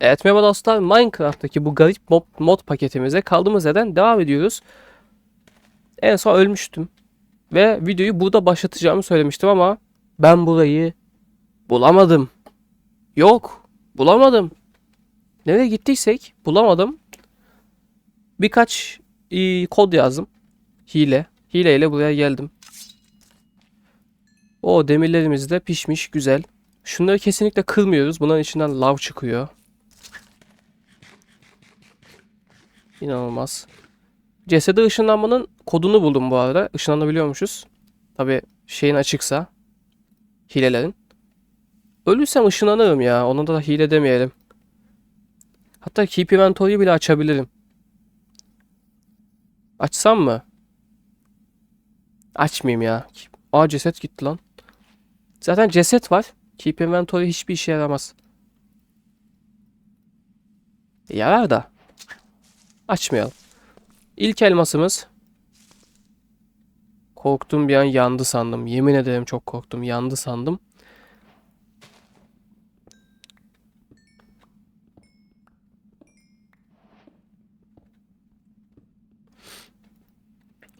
Evet merhaba dostlar Minecraft'taki bu garip mod, mod paketimize kaldığımız yerden devam ediyoruz. En son ölmüştüm. Ve videoyu burada başlatacağımı söylemiştim ama ben burayı bulamadım. Yok bulamadım. Nereye gittiysek bulamadım. Birkaç e, kod yazdım. Hile. Hileyle buraya geldim. O demirlerimiz de pişmiş güzel. Şunları kesinlikle kırmıyoruz. Bunların içinden lav çıkıyor. İnanılmaz. Cesede ışınlanmanın kodunu buldum bu arada. Işınlanabiliyormuşuz. Tabi şeyin açıksa. Hilelerin. Ölürsem ışınlanırım ya. Ona da hile demeyelim. Hatta Keep Inventory'yi bile açabilirim. Açsam mı? Açmayayım ya. Aa ceset gitti lan. Zaten ceset var. Keep Inventory hiçbir işe yaramaz. Yarar da. Açmayalım. İlk elmasımız. Korktum bir an yandı sandım. Yemin ederim çok korktum. Yandı sandım.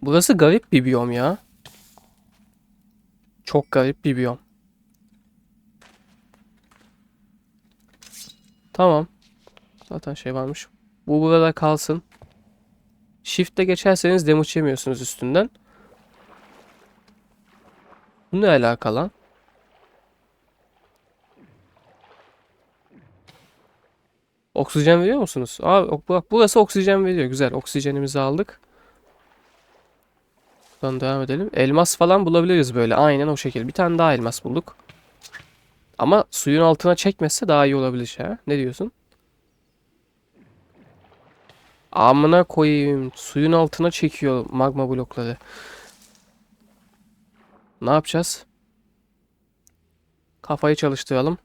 Burası garip bir biyom ya. Çok garip bir biyom. Tamam. Zaten şey varmış. Bu burada kalsın. Shift'te geçerseniz damage yemiyorsunuz üstünden. Bu ne alaka lan? Oksijen veriyor musunuz? Ok- bak burası oksijen veriyor. Güzel. Oksijenimizi aldık. Buradan devam edelim. Elmas falan bulabiliriz böyle. Aynen o şekilde. Bir tane daha elmas bulduk. Ama suyun altına çekmezse daha iyi olabilir ha. Ne diyorsun? Amına koyayım. Suyun altına çekiyor magma blokları. Ne yapacağız? Kafayı çalıştıralım.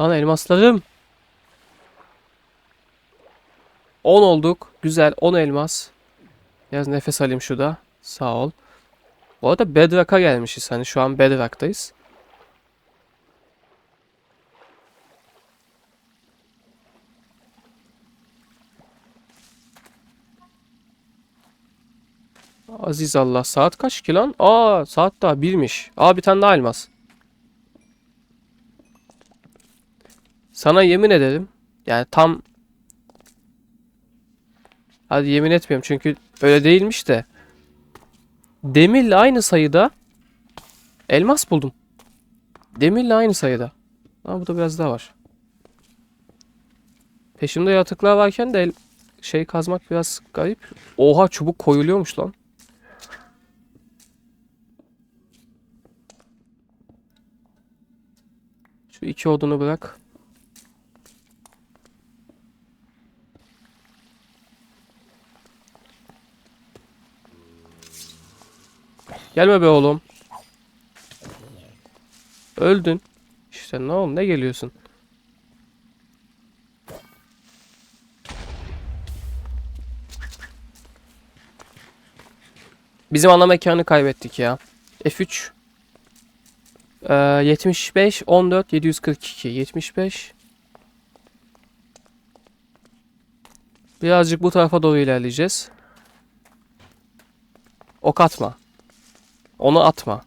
Lan elmaslarım. 10 olduk. Güzel. 10 elmas. Biraz nefes alayım şurada. Sağ ol. Bu arada Bedrock'a gelmişiz. Hani şu an Bedrock'tayız. Aziz Allah. Saat kaç ki lan? Aa saat daha birmiş. Aa bir tane daha elmas. Sana yemin ederim. Yani tam Hadi yemin etmiyorum çünkü öyle değilmiş de. Demirle aynı sayıda elmas buldum. Demirle aynı sayıda. Aa burada biraz daha var. Peşimde yaratıklar varken de el, şey kazmak biraz garip. Oha çubuk koyuluyormuş lan. Şu iki odunu bırak. Gelme be oğlum. Öldün. İşte ne oğlum ne geliyorsun? Bizim ana mekanı kaybettik ya. F3 ee, 75 14 742 75 Birazcık bu tarafa doğru ilerleyeceğiz. Ok atma. Onu atma.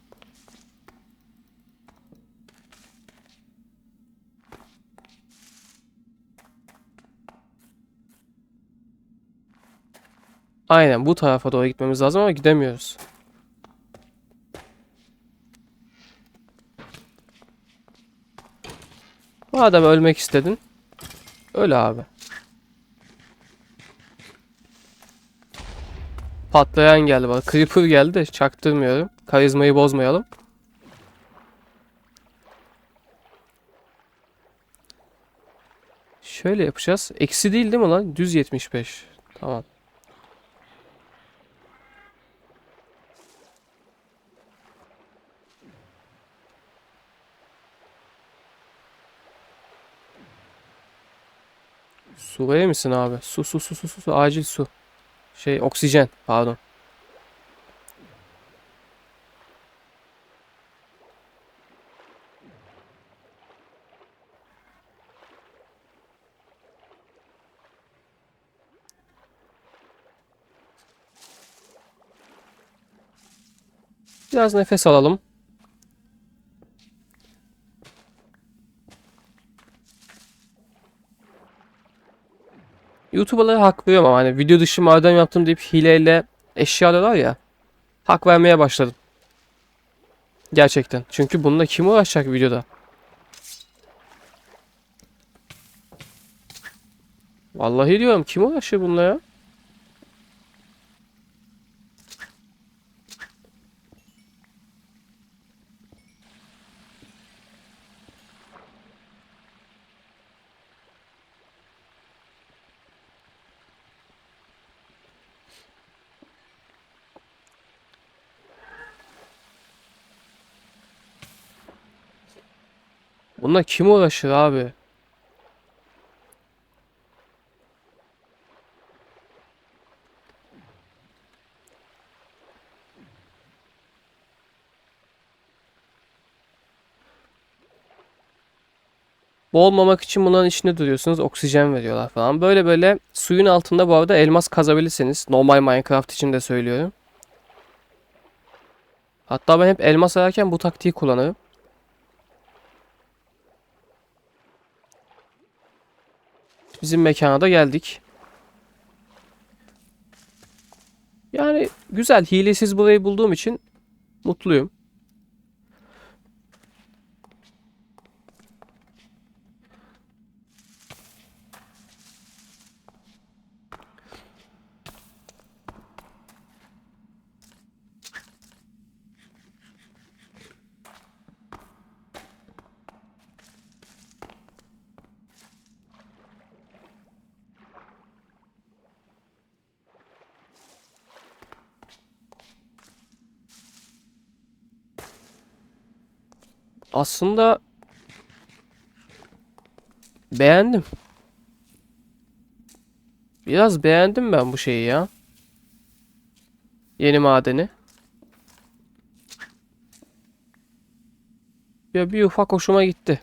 Aynen bu tarafa doğru gitmemiz lazım ama gidemiyoruz. Madem ölmek istedin. Öl abi. Patlayan geldi bana. Creeper geldi. Çaktırmıyorum. Karizmayı bozmayalım. Şöyle yapacağız. Eksi değil değil mi lan? Düz 75. Tamam. Suvaya mısın abi? Su su su su su. Acil su. Şey oksijen pardon. Biraz nefes alalım. YouTuber'lara hak veriyorum ama hani video dışı maden yaptım deyip hileyle eşya alıyorlar ya. Hak vermeye başladım. Gerçekten. Çünkü bununla kim uğraşacak videoda? Vallahi diyorum kim uğraşıyor bununla ya? Bununla kim uğraşır abi? Boğulmamak için bunların içinde duruyorsunuz. Oksijen veriyorlar falan. Böyle böyle suyun altında bu arada elmas kazabilirsiniz. Normal Minecraft için de söylüyorum. Hatta ben hep elmas ararken bu taktiği kullanırım. Bizim mekana da geldik. Yani güzel. Hilesiz burayı bulduğum için mutluyum. Aslında beğendim. Biraz beğendim ben bu şeyi ya. Yeni madeni. Ya bir ufak hoşuma gitti.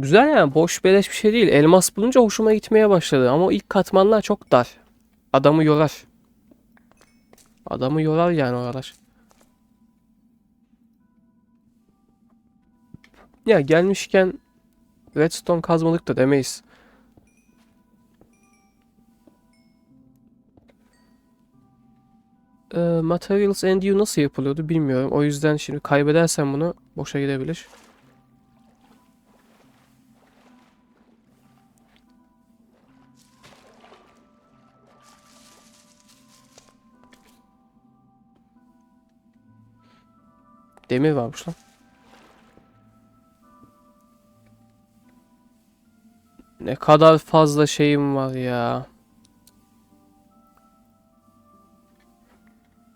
Güzel yani boş beleş bir şey değil. Elmas bulunca hoşuma gitmeye başladı ama ilk katmanlar çok dar. Adamı yorar. Adamı yorar yani oralar. Ya gelmişken redstone kazmalık da demeyiz. Ee, materials and you nasıl yapılıyordu bilmiyorum. O yüzden şimdi kaybedersem bunu boşa gidebilir. Demir varmış lan. Ne kadar fazla şeyim var ya.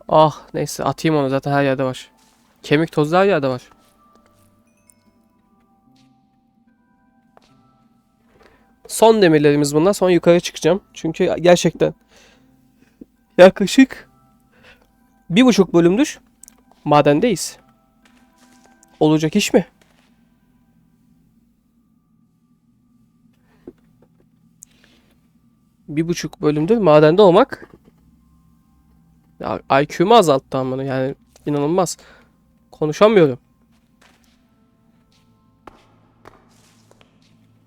Ah neyse atayım onu zaten her yerde var. Kemik tozu her yerde var. Son demirlerimiz bunlar. Sonra yukarı çıkacağım. Çünkü gerçekten yaklaşık bir buçuk bölümdür madendeyiz. Olacak iş mi? Bir buçuk bölümdür madende olmak ya IQ'mu azalttı amına yani inanılmaz. Konuşamıyorum.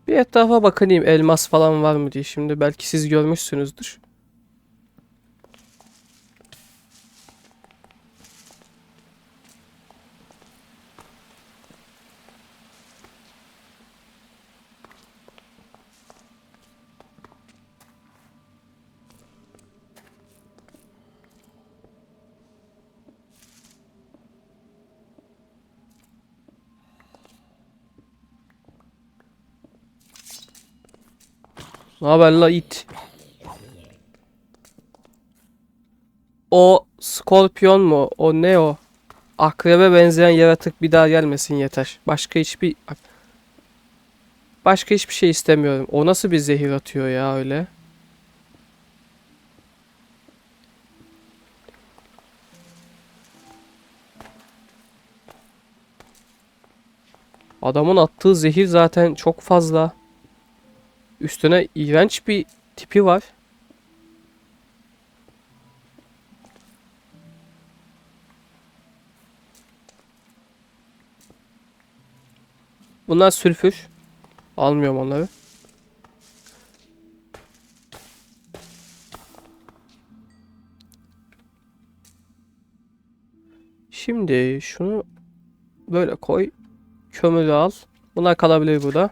Bir etrafa bakayım elmas falan var mı diye. Şimdi belki siz görmüşsünüzdür. Ne haber la it? O skorpiyon mu? O ne o? Akrebe benzeyen yaratık bir daha gelmesin yeter. Başka hiçbir Başka hiçbir şey istemiyorum. O nasıl bir zehir atıyor ya öyle? Adamın attığı zehir zaten çok fazla. Üstüne iğrenç bir tipi var. Bunlar sülfür. Almıyorum onları. Şimdi şunu böyle koy. Kömürü al. Bunlar kalabilir burada.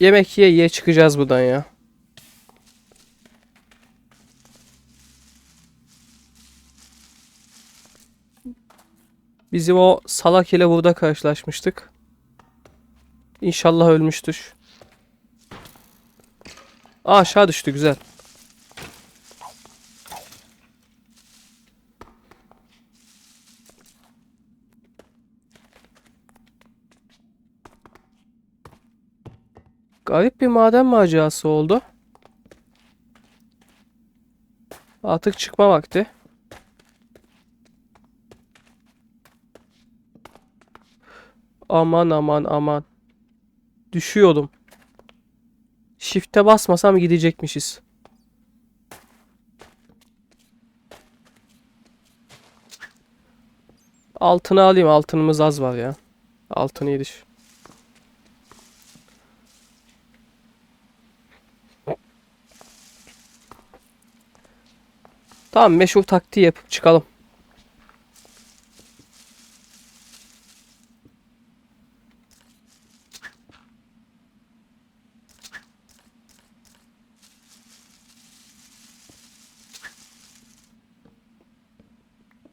Yemek yiye yiye çıkacağız buradan ya. Bizim o salak ile burada karşılaşmıştık. İnşallah ölmüştür. Aa, aşağı düştü güzel. Garip bir maden macerası oldu. Artık çıkma vakti. Aman aman aman. Düşüyordum. Shift'e basmasam gidecekmişiz. Altını alayım. Altınımız az var ya. Altın iyidir. Tamam meşhur taktiği yapıp çıkalım.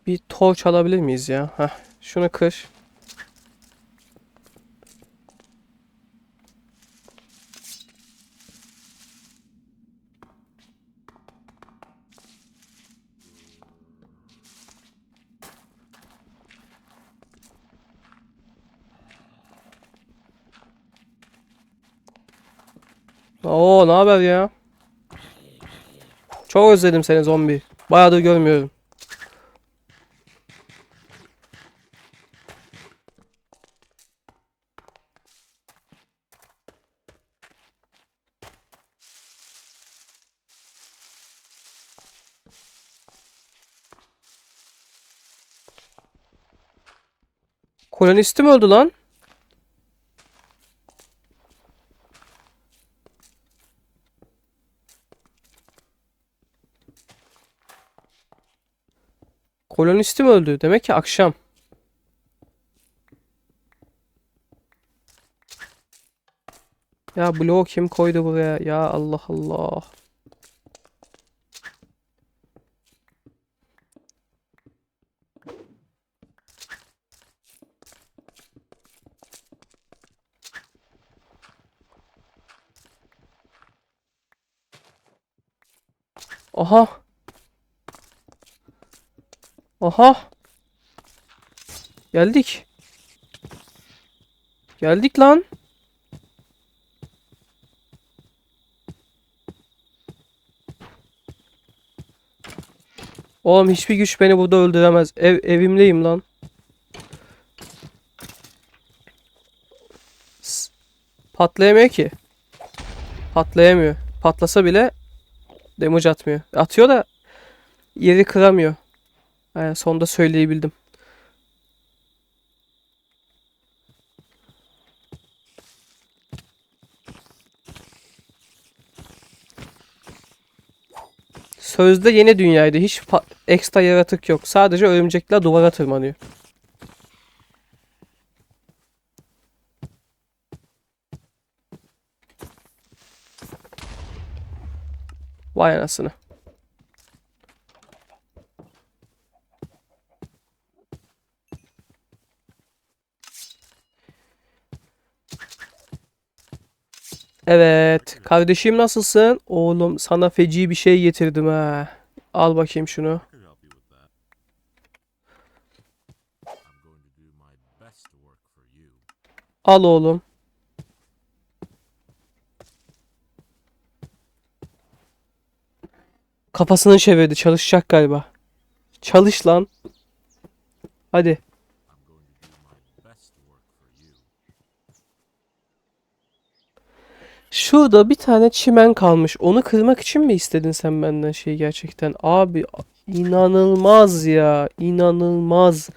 Bir torç alabilir miyiz ya? Heh, şunu kır. Oo, ne haber ya? Çok özledim seni zombi. Bayağıdır görmüyorum. Kolonistim öldü lan. Kolonistim öldü. Demek ki akşam. Ya bloğu kim koydu buraya? Ya Allah Allah. Aha. Aha. Geldik. Geldik lan. Oğlum hiçbir güç beni burada öldüremez. Ev evimdeyim lan. Patlayamıyor ki. Patlayamıyor. Patlasa bile damage atmıyor. Atıyor da yeri kıramıyor. Aynen sonda söyleyebildim. Sözde yeni dünyaydı. Hiç ekstra yaratık yok. Sadece örümcekler duvara tırmanıyor. Vay anasını. Evet. Kardeşim nasılsın? Oğlum sana feci bir şey getirdim ha. Al bakayım şunu. Al oğlum. Kafasını çevirdi. Çalışacak galiba. Çalış lan. Hadi. Şurada bir tane çimen kalmış. Onu kırmak için mi istedin sen benden şey gerçekten? Abi inanılmaz ya. İnanılmaz.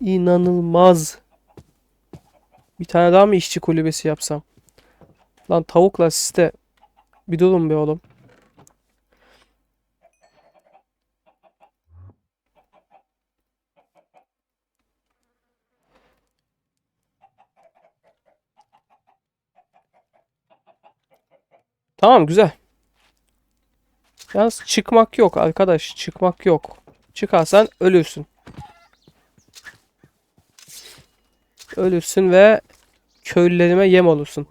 İnanılmaz. Bir tane daha mı işçi kulübesi yapsam? Lan tavuklar sizde. Bir durun be oğlum. Tamam güzel. Yalnız çıkmak yok arkadaş. Çıkmak yok. Çıkarsan ölürsün. Ölürsün ve köylülerime yem olursun.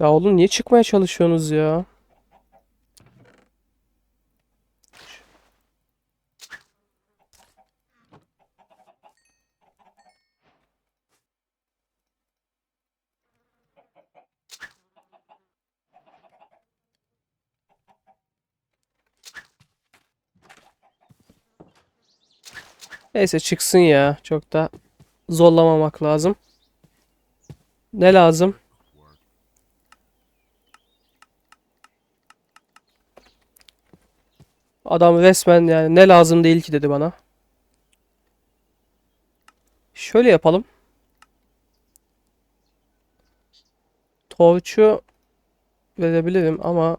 Ya oğlum niye çıkmaya çalışıyorsunuz ya? Neyse çıksın ya. Çok da zorlamamak lazım. Ne lazım? Adam resmen yani ne lazım değil ki dedi bana. Şöyle yapalım. Torç'u verebilirim ama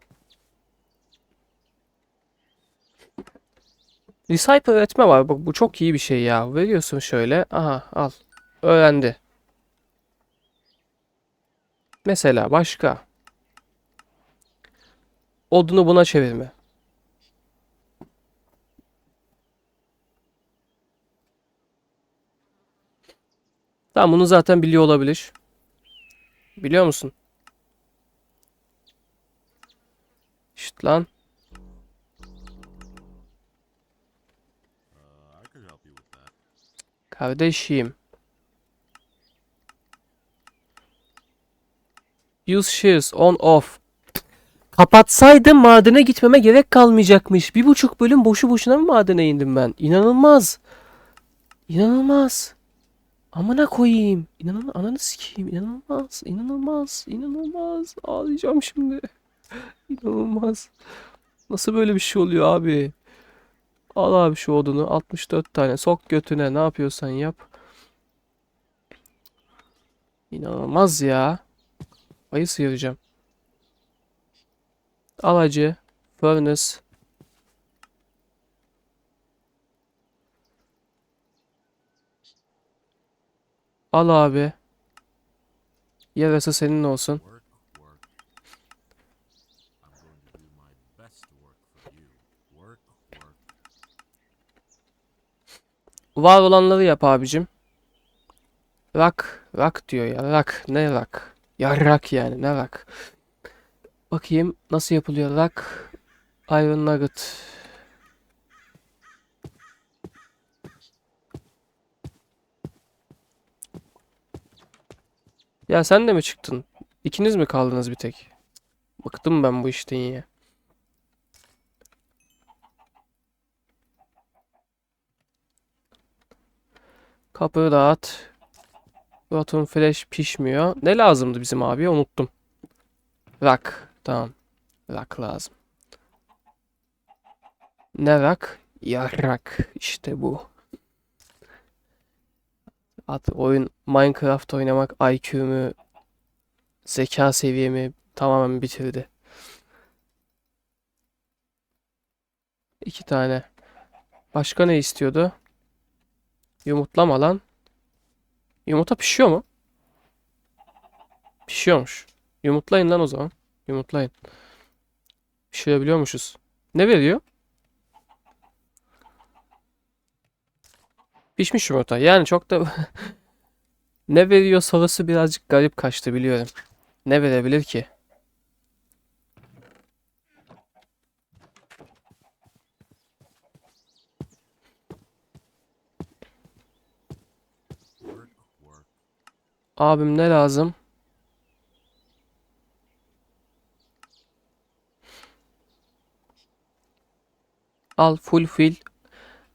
Recycle üretme var. Bak bu çok iyi bir şey ya. Veriyorsun şöyle. Aha al. Öğrendi. Mesela başka. Odunu buna çevirme. Tamam bunu zaten biliyor olabilir. Biliyor musun? İşte lan. Kardeşim. Use shears on off. Kapatsaydım madene gitmeme gerek kalmayacakmış. Bir buçuk bölüm boşu boşuna mı madene indim ben? İnanılmaz. İnanılmaz. Amına koyayım. İnanılmaz. Ananı sikeyim. İnanılmaz. İnanılmaz. İnanılmaz. Ağlayacağım şimdi. İnanılmaz. Nasıl böyle bir şey oluyor abi? Al abi şu odunu. 64 tane. Sok götüne. Ne yapıyorsan yap. İnanılmaz ya. Ayı sıyıracağım. Al acı. Furnace. Al abi. Yarası senin olsun. Var olanları yap abicim. Rak. Rak diyor ya. Rak. Ne rak? Yarrak yani. Ne rak? Bakayım nasıl yapılıyor rak. Iron Nugget. Ya sen de mi çıktın? İkiniz mi kaldınız bir tek? Bıktım ben bu işten ya. Kapıyı dağıt. Rotten Flash pişmiyor. Ne lazımdı bizim abiye? Unuttum. Rak. Tamam. Rak lazım. Ne rak? Yarrak. İşte bu. At oyun Minecraft oynamak IQ'mu zeka seviyemi tamamen bitirdi. İki tane. Başka ne istiyordu? Yumurtlama lan. Yumurta pişiyor mu? Pişiyormuş. Yumurtlayın lan o zaman. Yumurtlayın. Pişirebiliyormuşuz. Ne veriyor? Pişmiş yumurta. Yani çok da ne veriyor sorusu birazcık garip kaçtı biliyorum. Ne verebilir ki? Abim ne lazım? Al full fill.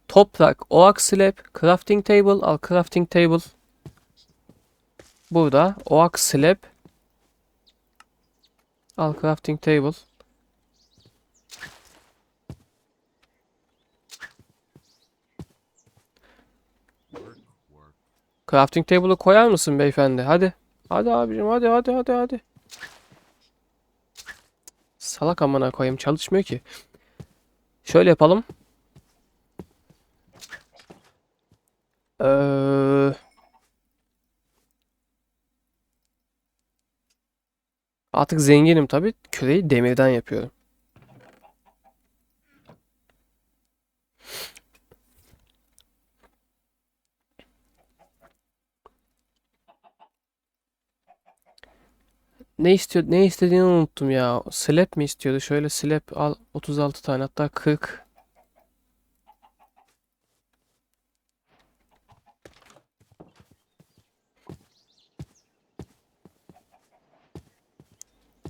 Toprak, oak slab, crafting table. Al crafting table. Burada oak slab. Al crafting table. Crafting table'ı koyar mısın beyefendi? Hadi. Hadi abicim hadi hadi hadi hadi. Salak amına koyayım çalışmıyor ki. Şöyle yapalım. Ee, artık zenginim tabii. Küreyi demirden yapıyorum. Ne istiyor ne istediğini unuttum ya. Slap mi istiyordu? Şöyle slap al 36 tane hatta 40.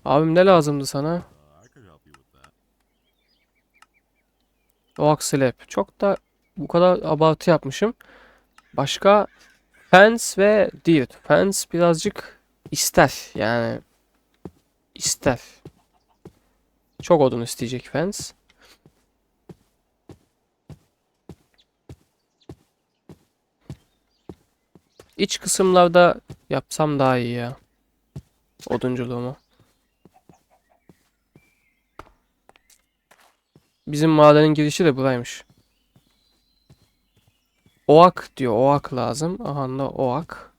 Abim ne lazımdı sana? Oak slab. Çok da bu kadar abartı yapmışım. Başka fence ve dirt. Fence birazcık ister yani ister. Çok odun isteyecek fence. İç kısımlarda yapsam daha iyi ya. Odunculuğumu. Bizim madenin girişi de buraymış. Oak diyor. Oak lazım. Aha da oak.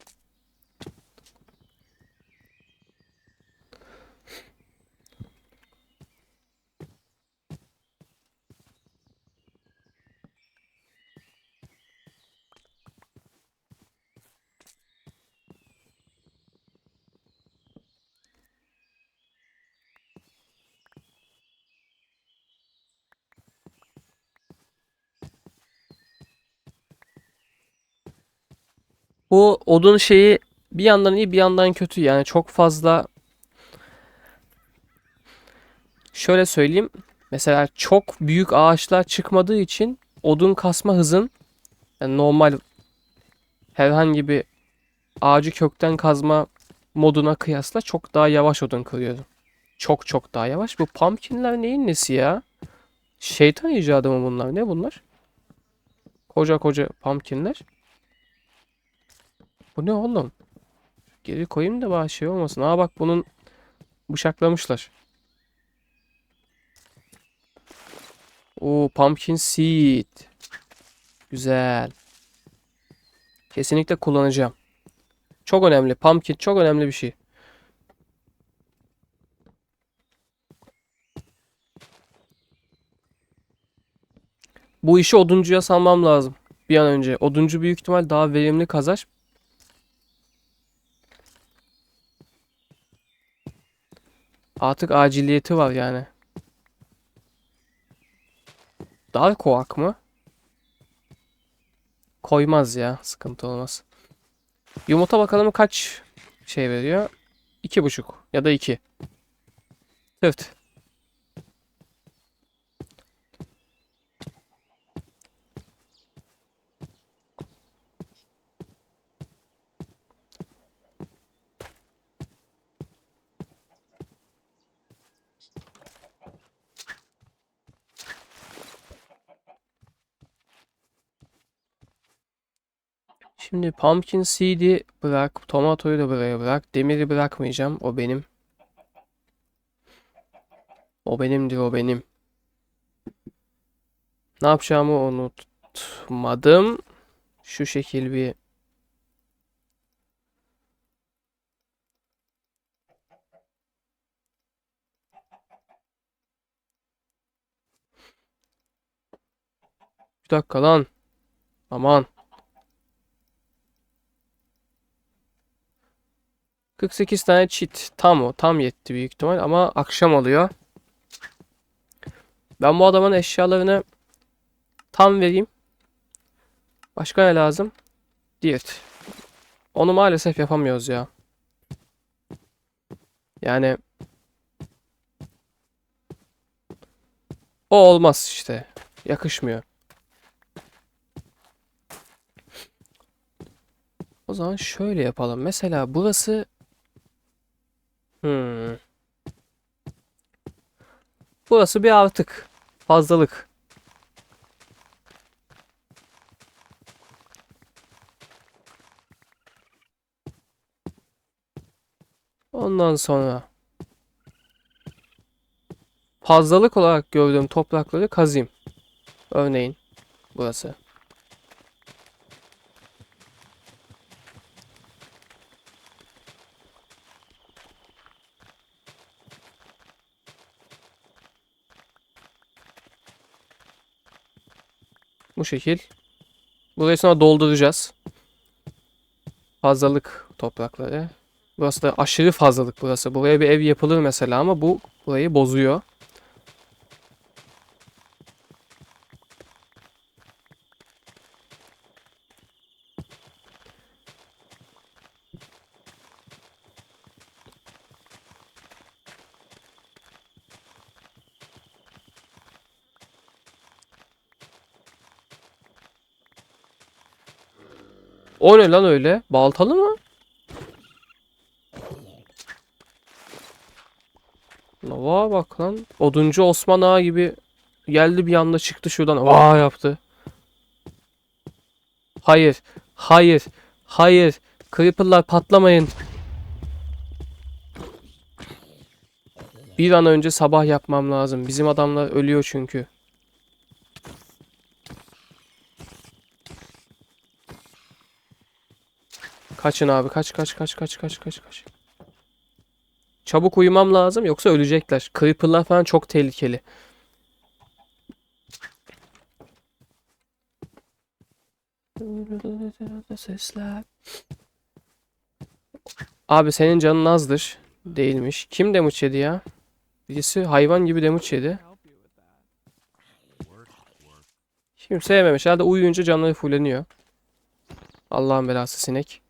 Bu odun şeyi bir yandan iyi bir yandan kötü yani çok fazla şöyle söyleyeyim mesela çok büyük ağaçlar çıkmadığı için odun kasma hızın yani normal herhangi bir ağacı kökten kazma moduna kıyasla çok daha yavaş odun kırıyorum. Çok çok daha yavaş. Bu pumpkinler neyin nesi ya? Şeytan icadı mı bunlar? Ne bunlar? Koca koca pumpkinler. Bu ne oğlum? Geri koyayım da bana şey olmasın. Aa bak bunun bıçaklamışlar. Oo pumpkin seed. Güzel. Kesinlikle kullanacağım. Çok önemli. Pumpkin çok önemli bir şey. Bu işi oduncuya salmam lazım. Bir an önce. Oduncu büyük ihtimal daha verimli kazar. Artık aciliyeti var yani. Dar kovak mı? Koymaz ya. Sıkıntı olmaz. Yumurta bakalım kaç şey veriyor? İki buçuk ya da iki. Evet. Şimdi pumpkin seed'i bırak, tomatoyu da buraya bırak, demiri bırakmayacağım. O benim. O benimdir, o benim. Ne yapacağımı unutmadım. Şu şekil bir Bir dakika lan. Aman. 48 tane çit. Tam o. Tam yetti büyük ihtimal ama akşam oluyor. Ben bu adamın eşyalarını tam vereyim. Başka ne lazım? Diyet. Onu maalesef yapamıyoruz ya. Yani o olmaz işte. Yakışmıyor. O zaman şöyle yapalım. Mesela burası Hmm. Burası bir artık. Fazlalık. Ondan sonra fazlalık olarak gördüğüm toprakları kazayım. Örneğin burası. Bu şekil. Burayı sonra dolduracağız. Fazlalık toprakları. Burası da aşırı fazlalık burası. Buraya bir ev yapılır mesela ama bu burayı bozuyor. O ne lan öyle? Baltalı mı? Vaa bak lan. Oduncu Osman Ağa gibi geldi bir anda çıktı şuradan. Vaa yaptı. Hayır. Hayır. Hayır. Creeper'lar patlamayın. Bir an önce sabah yapmam lazım. Bizim adamlar ölüyor çünkü. Kaçın abi. Kaç kaç kaç kaç kaç kaç kaç. Çabuk uyumam lazım yoksa ölecekler. Creeper'lar falan çok tehlikeli. Sesler. Abi senin canın azdır. Değilmiş. Kim damage yedi ya? Birisi hayvan gibi damage yedi. Kimse yememiş. Herhalde uyuyunca canları fulleniyor. Allah'ın belası sinek.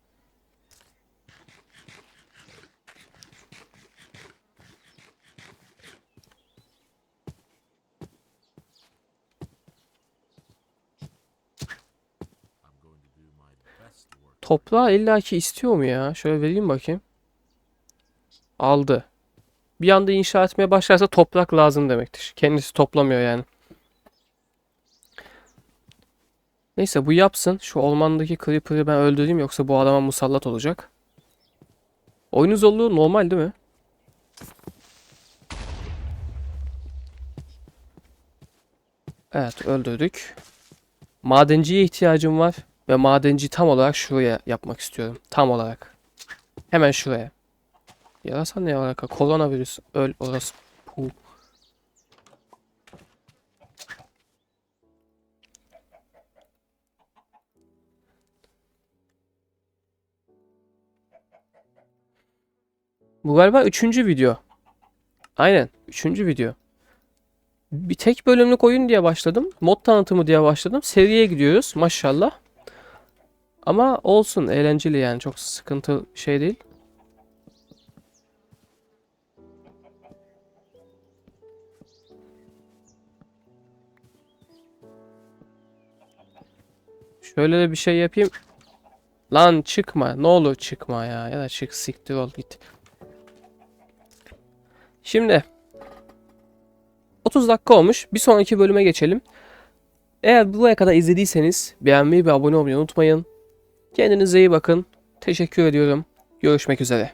Toprağı illaki istiyor mu ya? Şöyle vereyim bakayım. Aldı. Bir anda inşa etmeye başlarsa toprak lazım demektir. Kendisi toplamıyor yani. Neyse bu yapsın. Şu ormandaki Creeper'ı ben öldüreyim yoksa bu adama musallat olacak. Oyunun zorluğu normal değil mi? Evet öldürdük. Madenciye ihtiyacım var. Ve madenci tam olarak şuraya yapmak istiyorum. Tam olarak. Hemen şuraya. Yarasa ne alaka? Koronavirüs. Öl orası. Puh. Bu galiba üçüncü video. Aynen. Üçüncü video. Bir tek bölümlük oyun diye başladım. Mod tanıtımı diye başladım. Seriye gidiyoruz maşallah. Ama olsun eğlenceli yani çok sıkıntı şey değil. Şöyle de bir şey yapayım. Lan çıkma. Ne olur çıkma ya. Ya da çık siktir ol git. Şimdi 30 dakika olmuş. Bir sonraki bölüme geçelim. Eğer buraya kadar izlediyseniz beğenmeyi ve abone olmayı unutmayın. Kendinize iyi bakın. Teşekkür ediyorum. Görüşmek üzere.